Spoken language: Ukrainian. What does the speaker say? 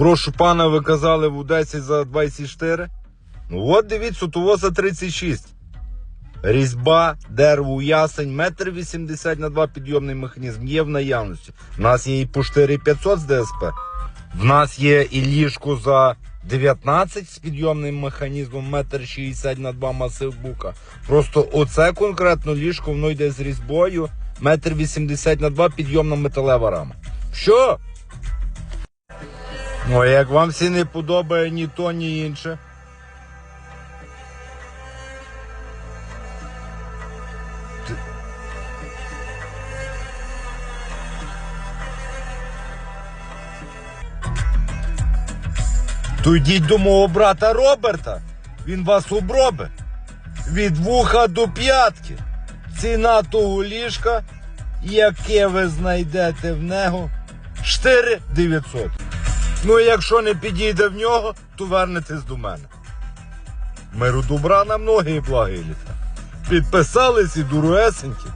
Прошу пана, ви казали в Одесі за 24. Ну от дивіться, того за 36. Різьба, дерево, ясень, метр 80 на 2 підйомний механізм є в наявності. У нас є і по 4500 з ДСП. В нас є і ліжко за 19 з підйомним механізмом, метр 60 на 2 масив бука. Просто оце конкретно ліжко, воно йде з різьбою, метр 80 на 2 підйомна металева рама. Що? А як вам всі не подобає ні то, ні інше. То йдіть до мого брата Роберта. Він вас обробить. Від вуха до п'ятки. Ціна того ліжка, яке ви знайдете в нього, 4 900. Ну, і якщо не підійде в нього, то вернетесь до мене. Миру добра на многі благи літа. Підписались і дуресенькі.